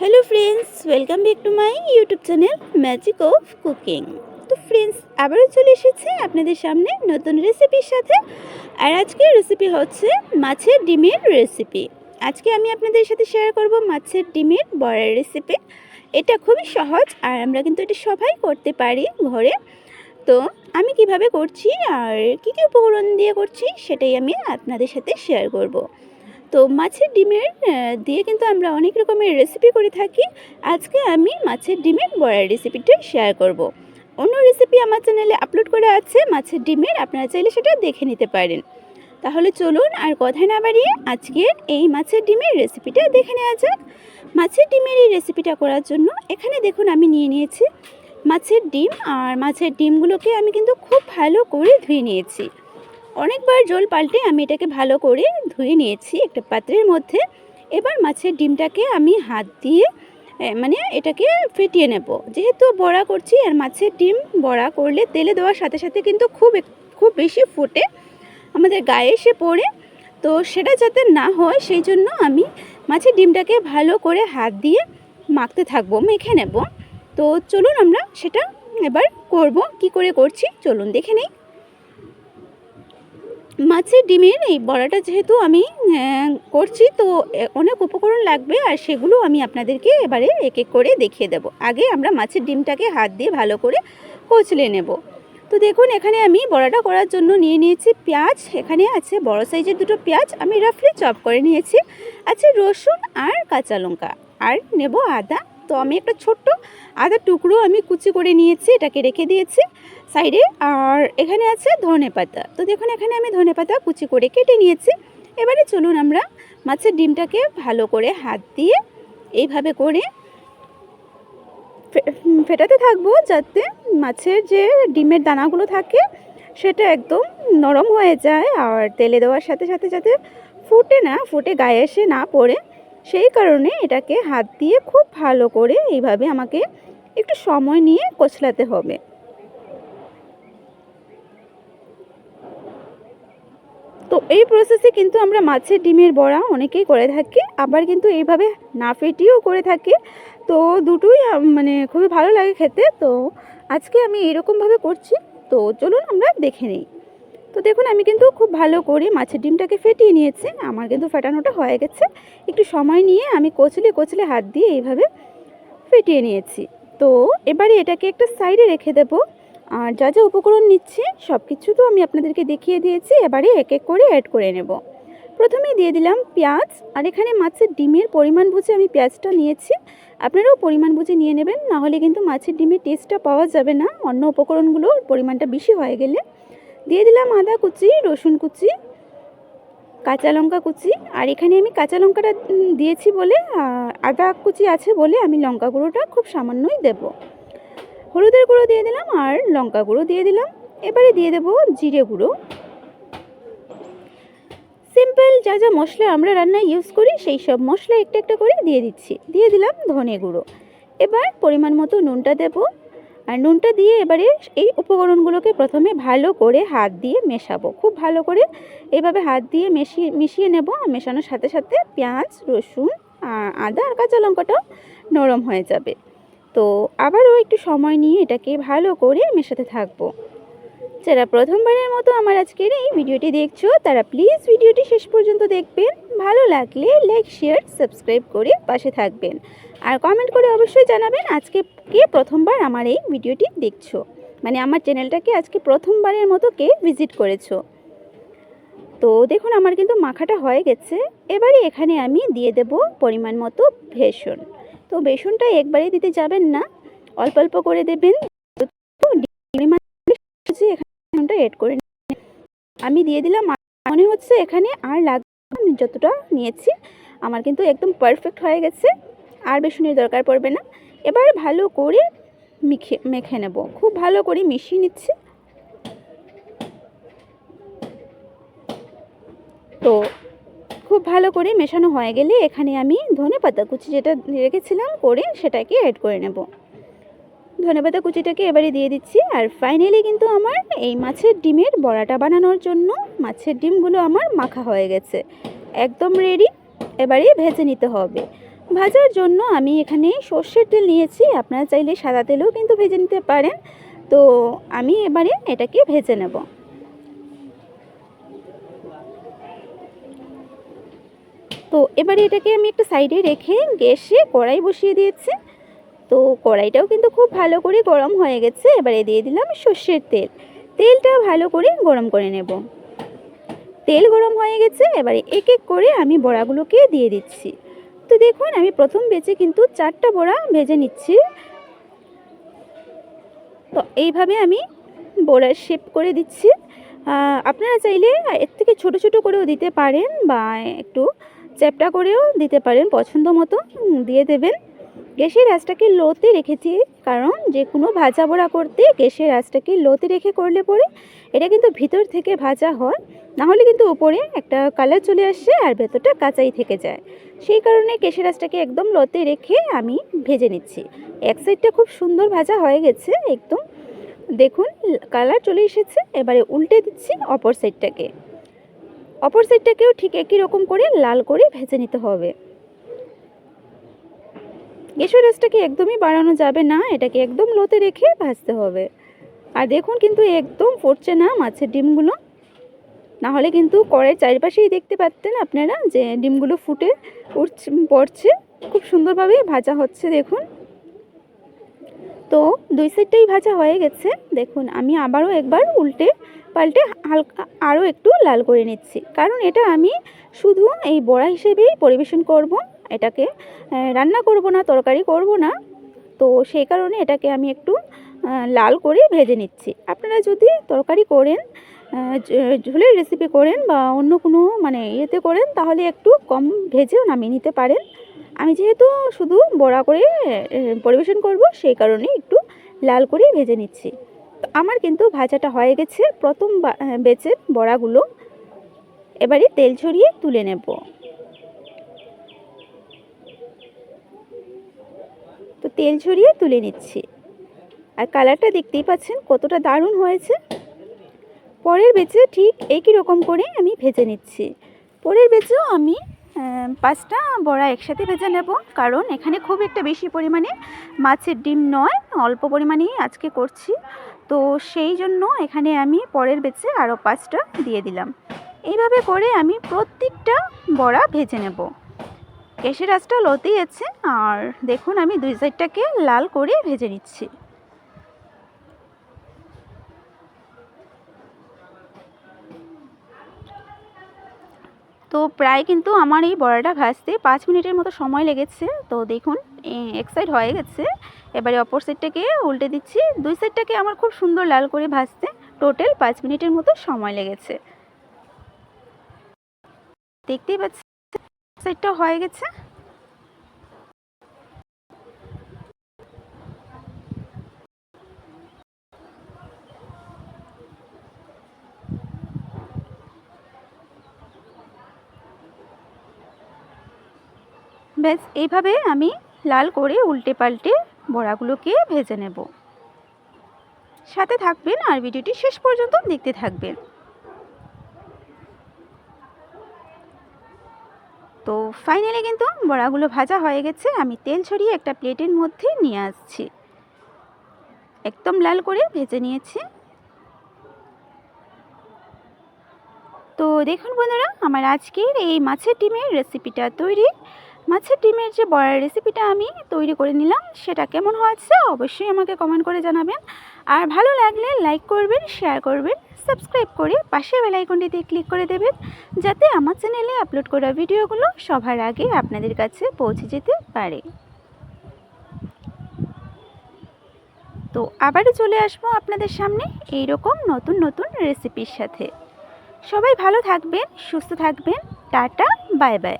Hello friends welcome back to my YouTube channel magic of cooking তো friends আবারও চলে এসেছে আপনাদের সামনে নতুন রেসিপির সাথে। আর আজকের রেসিপি হচ্ছে মাছের ডিমের রেসিপি আজকে আমি আপনাদের সাথে শেয়ার করব মাছের ডিমের বড়ার রেসিপি এটা খুবই সহজ আর আমরা কিন্তু এটা সবাই করতে পারি ঘরে। তো আমি কীভাবে করছি আর কী কী উপকরণ দিয়ে করছি সেটাই আমি আপনাদের সাথে শেয়ার করব। তো মাছের ডিমের দিয়ে কিন্তু আমরা অনেক রকমের রেসিপি করে থাকি। আজকে আমি মাছের ডিমের বড়ার রেসিপিটা শেয়ার করব। অন্য রেসিপি আমার চ্যানেলে আপলোড করা আছে, মাছের ডিমের। আপনারা চাইলে সেটা দেখে নিতে পারেন। তাহলে চলুন আর কথা না বাড়িয়ে আজকের এই মাছের ডিমের রেসিপিটা দেখে নেওয়া যাক। মাছের ডিমের এই রেসিপিটা করার জন্য এখানে দেখুন আমি নিয়ে নিয়েছি মাছের ডিম। আর মাছের ডিমগুলোকে আমি কিন্তু খুব ভালো করে ধুয়ে নিয়েছি। অনেকবার জল পাল্টে আমি এটাকে ভালো করে ধুয়ে নিয়েছি একটা পাত্রের মধ্যে। এবার মাছের ডিমটাকে আমি হাত দিয়ে মানে এটাকে ফেটিয়ে নেব। যেহেতু বড়া করছি, আর মাছের ডিম বড়া করলে তেলে দেওয়ার সাথে সাথে কিন্তু খুব খুব বেশি ফুটে আমাদের গায়ে এসে পড়ে। তো সেটা যাতে না হয়, সেই জন্য আমি মাছের ডিমটাকে ভালো করে হাত দিয়ে মাখতে থাকব, মেখে নেব। তো চলুন আমরা সেটা এবার করব। কি করে করছি? চলুন দেখে নিই। মাছের ডিমের এই বড়াটা যেহেতু আমি করছি, তো অনেক উপকরণ লাগবে, আর সেগুলো আমি আপনাদেরকে এবারে এক এক করে দেখিয়ে দেব। আগে আমরা মাছের ডিমটাকে হাত দিয়ে ভালো করে কচলে নেব। তো দেখুন, এখানে আমি বড়াটা করার জন্য নিয়ে নিয়েছি পেঁয়াজ। এখানে আছে বড় সাইজের দুটো পেঁয়াজ, আমি রাফলি চপ করে নিয়েছি। আছে রসুন আর কাঁচা লঙ্কা। আর নেব আদা তো আমি একটা ছোট্ট আদা টুকরো আমি কুচি করে নিয়েছি, এটাকে রেখে দিয়েছি সাইডে আর এখানে আছে ধনে পাতা। তো দেখুন, এখানে আমি ধনে পাতা কুচি করে কেটে নিয়েছি। এবারে চলুন আমরা মাছের ডিমটাকে ভালো করে হাত দিয়ে এইভাবে করে ফেটাতে থাকব যাতে মাছের যে ডিমের দানাগুলো থাকে, সেটা একদম নরম হয়ে যায়। আর তেলে দেওয়ার সাথে সাথে যাতে ফুটে না, ফুটে গায়ে এসে না পড়ে। সেই কারণে এটাকে হাত দিয়ে খুব ভালো করে এইভাবে আমাকে একটু সময় নিয়ে কচলাতে হবে। তো এই প্রসেসে কিন্তু আমরা মাছের ডিমের বড়া অনেকেই করে থাকি, আবার কিন্তু এইভাবে না ফেটিয়েও করে থাকি। তো দুটোই মানে খুবই ভালো লাগে খেতে। তো আজকে আমি এরকমভাবে করছি। তো চলুন আমরা দেখে নিই। তো দেখুন, আমি কিন্তু খুব ভালো করে মাছের ডিমটাকে ফেটিয়ে নিয়েছি। আমার কিন্তু ফেটানোটা হয়ে গেছে। একটু সময় নিয়ে আমি কচলে কচলে হাত দিয়ে এইভাবে ফেটিয়ে নিয়েছি। তো এবারে এটাকে একটা সাইডে রেখে দেবো। আর যা যা উপকরণ নিচ্ছি সব কিছু তো আমি আপনাদেরকে দেখিয়ে দিয়েছি। এবারে এক এক করে অ্যাড করে নেব। প্রথমেই দিয়ে দিলাম পেঁয়াজ। আর এখানে মাছের ডিমের পরিমাণ বুঝে আমি পেঁয়াজটা নিয়েছি। আপনারাও পরিমাণ বুঝে নিয়ে নেবেন। নাহলে কিন্তু মাছের ডিমের টেস্টটা পাওয়া যাবে না। অন্য উপকরণগুলোর পরিমাণটা বেশি হয়ে গেলে। দিয়ে দিলাম আদা কুচি, রসুন কুচি, কাঁচা লঙ্কা কুচি। আর এখানে আমি কাঁচা লঙ্কাটা দিয়েছি বলে আদা কুচি আছে বলে আমি লঙ্কা গুঁড়োটা খুব সামান্যই দেবো। হলুদের গুঁড়ো দিয়ে দিলাম আর লঙ্কা গুঁড়ো দিয়ে দিলাম। এবারে দিয়ে দেবো জিরে গুঁড়ো। সিম্পল যা যা মশলা আমরা রান্নায় ইউজ করি, সেই সব মশলা একটা একটা করে দিয়ে দিচ্ছি। দিয়ে দিলাম ধনে গুঁড়ো। এবার পরিমাণ মতো নুনটা দেব। আর নুনটা দিয়ে এবারে এই উপকরণগুলোকে প্রথমে ভালো করে হাত দিয়ে মেশাবো। খুব ভালো করে এভাবে হাত দিয়ে মেশিয়ে, মিশিয়ে নেব মেশানোর সাথে সাথে পেঁয়াজ, রসুন আদা আর কাঁচা লঙ্কাটাও নরম হয়ে যাবে। তো আবারও একটু সময় নিয়ে এটাকে ভালো করে মেশাতে থাকব। যারা প্রথমবারের মতো আমার আজকের এই ভিডিওটি দেখছ, তারা প্লিজ ভিডিওটি শেষ পর্যন্ত দেখবেন। ভালো লাগলে লাইক শেয়ার সাবস্ক্রাইব করে পাশে থাকবেন। আর কমেন্ট করে অবশ্যই জানাবেন আজকে কে প্রথমবার আমার এই ভিডিওটি দেখছ। মানে আমার চ্যানেলটাকে আজকে প্রথমবারের মতো কে ভিজিট করেছ। তো দেখুন, আমার কিন্তু মাখাটা হয়ে গেছে। এবারে এখানে আমি দিয়ে দেব পরিমাণ মতো বেসন। তো বেসনটা একবারে দিতে যাবেন না। অল্প অল্প করে দেবেন। এখানে বেসনটা এড করে। আমি দিয়ে দিলাম মনে হচ্ছে এখানে আর লাগবে আমি যতটা নিয়েছি, আমার কিন্তু একদম পারফেক্ট হয়ে গেছে। আর বেসনের দরকার পড়বে না। এবার ভালো করে মেখে মেখে নেব। খুব ভালো করে মিশিয়ে নিচ্ছি। তো খুব ভালো করে মেশানো হয়ে গেলে এখানে আমি ধনে পাতা কুচি যেটা রেখেছিলাম, করে সেটাকে অ্যাড করে নেব। ধনে পাতা কুচিটাকে এবারে দিয়ে দিচ্ছি। আর ফাইনালি কিন্তু আমার এই মাছের ডিমের বড়াটা বানানোর জন্য মাছের ডিমগুলো আমার মাখা হয়ে গেছে। একদম রেডি এবারে ভেজে নিতে হবে। ভাজার জন্য আমি এখানে সর্ষের তেল নিয়েছি, আপনারা চাইলে সাদা তেলেও কিন্তু ভেজে নিতে পারেন। তো আমি এবারে এটাকে ভেজে নেব। তো এবারে এটাকে আমি একটা সাইডে রেখে গ্যাসে কড়াই বসিয়ে দিয়েছি। তো কড়াইটাও কিন্তু খুব ভালো করে গরম হয়ে গেছে। এবারে দিয়ে দিলাম সর্ষের তেল। তেলটা ভালো করে গরম করে নেব। তেল গরম হয়ে গেছে, এবারে এক এক করে আমি বড়াগুলোকে দিয়ে দিচ্ছি। তো দেখুন, আমি প্রথম বেচে কিন্তু চারটা বড়া ভেজে নিচ্ছি। তো এইভাবে আমি বড়ার শেপ করে দিচ্ছি। আপনারা চাইলে এর থেকে ছোট ছোট করেও দিতে পারেন বা একটু চ্যাপটা করেও দিতে পারেন। পছন্দ মতো দিয়ে দেবেন। গ্যাসের আঁচটাকে লোতে রেখেছি, কারণ যে কোনো ভাজা বড়া করতে গ্যাসের আঁচটাকে লোতে রেখে করলে পরে এটা কিন্তু ভিতর থেকে ভাজা হয়। নাহলে কিন্তু উপরে একটা কালার চলে আসে আর ভেতরটা কাঁচাই থেকে যায়। সেই কারণে গ্যাসের আঁচটাকে একদম লোতে রেখে আমি ভেজে নিচ্ছি। এক সাইডটা খুব সুন্দর ভাজা হয়ে গেছে একদম। দেখুন, কালার চলে এসেছে, এবারে উল্টে দিচ্ছি অপর সাইডটাকে। অপর সাইডটাকেও ঠিক একই রকম করে লাল করে ভেজে নিতে হবে। গ্যাসের আঁচটাকে একদমই বাড়ানো যাবে না, এটাকে একদম লোতে রেখে ভাজতে হবে। আর দেখুন কিন্তু একদম ফুটছে না মাছের ডিমগুলো। না হলে কিন্তু কড়াইয়ের চারিপাশেই দেখতে পারতেন আপনারা যে ডিমগুলো ফুটে উঠছে পড়ছে। খুব সুন্দরভাবে ভাজা হচ্ছে, দেখুন। তো দুই সাইডটাই ভাজা হয়ে গেছে। দেখুন, আমি আবারও একবার উল্টে পাল্টে হালকা আরও একটু লাল করে নিচ্ছি। কারণ এটা আমি শুধু এই বড়া হিসেবেই পরিবেশন করব। এটাকে রান্না করব না, তরকারি করব না। তো সেই কারণে এটাকে আমি একটু লাল করে ভেজে নিচ্ছি। আপনারা যদি তরকারি করেন ঝোলের রেসিপি করেন বা অন্য কোনো মানে ইয়েতে করেন, তাহলে একটু কম ভেজেও নামিয়ে নিতে পারেন। আমি যেহেতু শুধু বড়া করে পরিবেশন করব, সেই কারণে একটু লাল করে ভেজে নিচ্ছি। তো আমার কিন্তু ভাজাটা হয়ে গেছে। প্রথম বেচের বড়াগুলো এবারে তেল ছড়িয়ে তুলে নেব। তেল ছড়িয়ে তুলে নিচ্ছি। আর কালারটা দেখতেই পাচ্ছেন কতটা দারুণ হয়েছে। পরের বেচে ঠিক একই রকম করে আমি ভেজে নিচ্ছি। পরের বেচেও আমি পাঁচটা বড়া একসাথে ভেজে নেব। কারণ এখানে খুব একটা বেশি পরিমাণে মাছের ডিম নয়, অল্প পরিমাণেই আজকে করছি। তো সেই জন্য এখানে আমি পরের বেচে আরও পাঁচটা দিয়ে দিলাম। এইভাবে করে আমি প্রত্যেকটা বড়া ভেজে নেব। গ্যাসের আঁচটা লতেই আছে আর দেখুন আমি দুই সাইডটাকে লাল করে ভেজে নিচ্ছি। তো প্রায় কিন্তু আমার এই বড়াটা ভাজতে পাঁচ মিনিটের মতো সময় লেগেছে। তো দেখুন এক সাইড হয়ে গেছে। এবারে অপর সাইডটাকে উল্টে দিচ্ছি। দুই সাইডটাকে আমার খুব সুন্দর লাল করে ভাজতে টোটাল পাঁচ মিনিটের মতো সময় লেগেছে। দেখতেই পাচ্ছি সাইডটা হয়ে গেছে। ব্যাস, এইভাবে আমি লাল করে উল্টে পাল্টে বড়াগুলোকে ভেজে নেব। সাথে থাকবেন আর ভিডিওটি শেষ পর্যন্ত দেখতে থাকবেন। তো ফাইনালি কিন্তু বড়াগুলো ভাজা হয়ে গেছে। আমি তেল ছড়িয়ে একটা প্লেটের মধ্যে নিয়ে আসছি। একদম লাল করে ভেজে নিয়েছি। তো দেখুন বন্ধুরা, আমার আজকের এই মাছের ডিমের রেসিপিটা তৈরি। মাছের ডিমের যে বড়ার রেসিপিটা আমি তৈরি করে নিলাম, সেটা কেমন হয়েছে অবশ্যই আমাকে কমেন্ট করে জানাবেন। আর ভালো লাগলে লাইক করবেন শেয়ার করবেন। সাবস্ক্রাইব করে পাশে বেল আইকনটিতে ক্লিক করে দেবেন, যাতে আমার চ্যানেলে আপলোড করা ভিডিওগুলো সবার আগে আপনাদের কাছে পৌঁছে যেতে পারে। তো আবারও চলে আসব আপনাদের সামনে এই রকম নতুন নতুন রেসিপির সাথে। সবাই ভালো থাকবেন, সুস্থ থাকবেন, টাটা, বাই বাই।